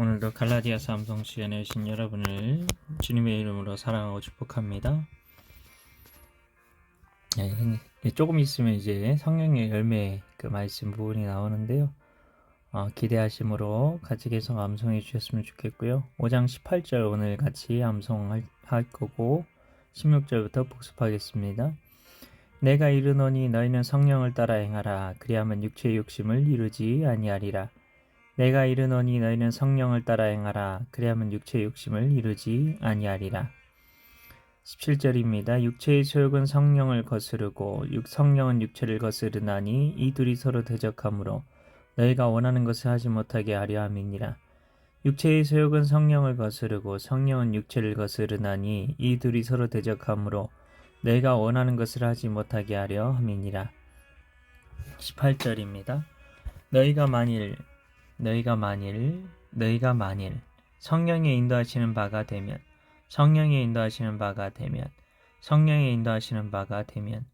오늘도 갈라디아 삼성 시연에 오신 여러분을 주님의 이름으로 사랑하고 축복합니다. 네, 조금 있으면 이제 성령의 열매 그 말씀 부분이 나오는데요. 어, 기대하심으로 같이 계속 암송해 주셨으면 좋겠고요. 5장 18절 오늘 같이 암송할 할 거고 16절부터 복습하겠습니다. 내가 이르노니 너희는 성령을 따라 행하라 그리하면 육체의 욕심을 이루지 아니하리라. 내가 이르노니 너희는 성령을 따라 행하라 그리하면 육체의 욕심을 이루지 아니하리라. 17절입니다. 육체의 소욕은 성령을 거스르고 육 성령은 육체를 거스르나니 이 둘이 서로 대적하므로 너희가 원하는 것을 하지 못하게 하려 함이니라. 육체의 소욕은 성령을 거스르고 성령은 육체를 거스르나니 이 둘이 서로 대적하므로 너희가 원하는 것을 하지 못하게 하려 함이니라. 18절입니다. 너희가 만일 너희가 만일 너희가 만일 성령의 인도하시는 바가 되면 성령의 인도하시는 바가 되면 성령의 인도하시는 바가 되면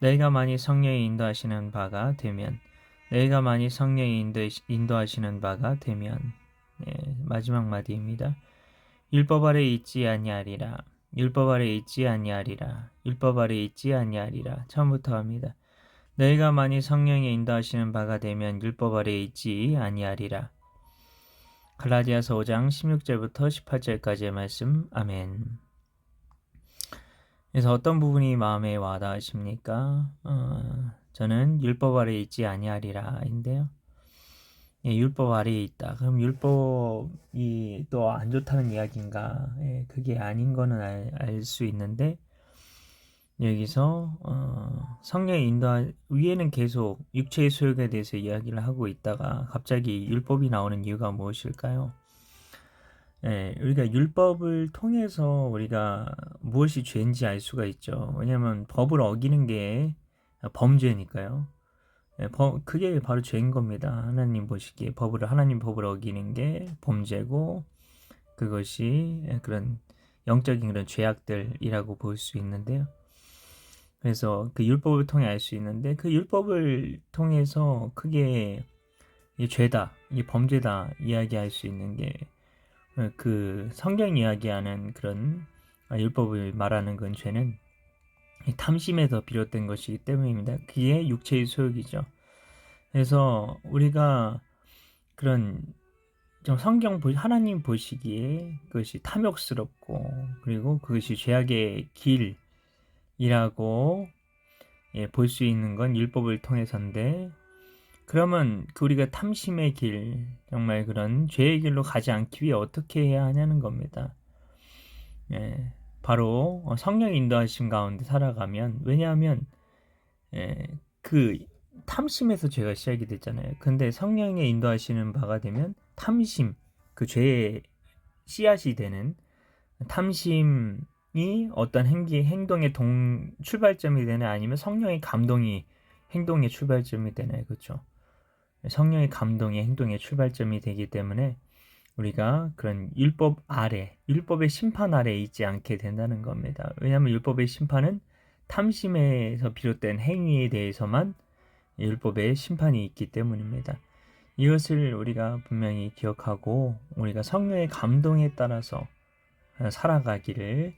너희가 만일 성령의 인도하시는 바가 되면 너희가 만일 인도, 인도하시는 바가 되면 네, 마지막 마디입니다. 율법 아래 있지 아니하리라 율법 아래 있지 아니하리라 율법 아래 있지 아니하리라 처음부터 합니다. 너희가 만일 성령의 인도하시는 바가 되면 율법 아래 있지 아니하리라. 갈라디아서 5장 16절부터 18절까지의 말씀. 아멘. 그래서 어떤 부분이 마음에 와닿으십니까? 어, 저는 율법 아래 있지 아니하리라인데요. 예, 율법 아래에 있다. 그럼 율법이 또 안 좋다는 이야기인가? 예, 그게 아닌 거는 알 수 있는데 여기서 어, 성령의 인도 위에는 계속 육체의 소욕에 대해서 이야기를 하고 있다가 갑자기 율법이 나오는 이유가 무엇일까요? 예, 우리가 율법을 통해서 우리가 무엇이 죄인지 알 수가 있죠. 왜냐하면 법을 어기는 게 범죄니까요. 예, 법, 그게 바로 죄인 겁니다. 하나님 보시기에 법을 하나님 법을 어기는 게 범죄고 그것이 그런 영적인 그런 죄악들이라고 볼 수 있는데요. 그래서 그 율법을 통해 알 수 있는데 그 율법을 통해서 크게 이 죄다, 이 범죄다 이야기할 수 있는 게 그 성경 이야기하는 그런 율법을 말하는 건 죄는 탐심에서 비롯된 것이기 때문입니다. 그게 육체의 소욕이죠. 그래서 우리가 그런 좀 성경 보 하나님 보시기에 그것이 탐욕스럽고 그리고 그것이 죄악의 길 이라고 예, 볼 수 있는 건 율법을 통해서인데 그러면 그 우리가 탐심의 길 정말 그런 죄의 길로 가지 않기 위해 어떻게 해야 하냐는 겁니다. 예, 바로 성령 인도하심 가운데 살아가면 왜냐하면 예, 그 탐심에서 죄가 시작이 됐잖아요. 근데 성령의 인도하시는 바가 되면 탐심 그 죄의 씨앗이 되는 탐심 이 어떤 행기 행동의 동 출발점이 되나 아니면 성령의 감동이 행동의 출발점이 되나요 그렇죠? 성령의 감동이 행동의 출발점이 되기 때문에 우리가 그런 율법 아래 율법의 심판 아래 있지 않게 된다는 겁니다. 왜냐하면 율법의 심판은 탐심에서 비롯된 행위에 대해서만 율법의 심판이 있기 때문입니다. 이것을 우리가 분명히 기억하고 우리가 성령의 감동에 따라서 살아가기를 늘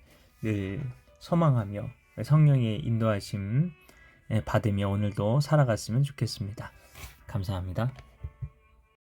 소망하며 성령의 인도하심 받으며 오늘도 살아갔으면 좋겠습니다. 감사합니다.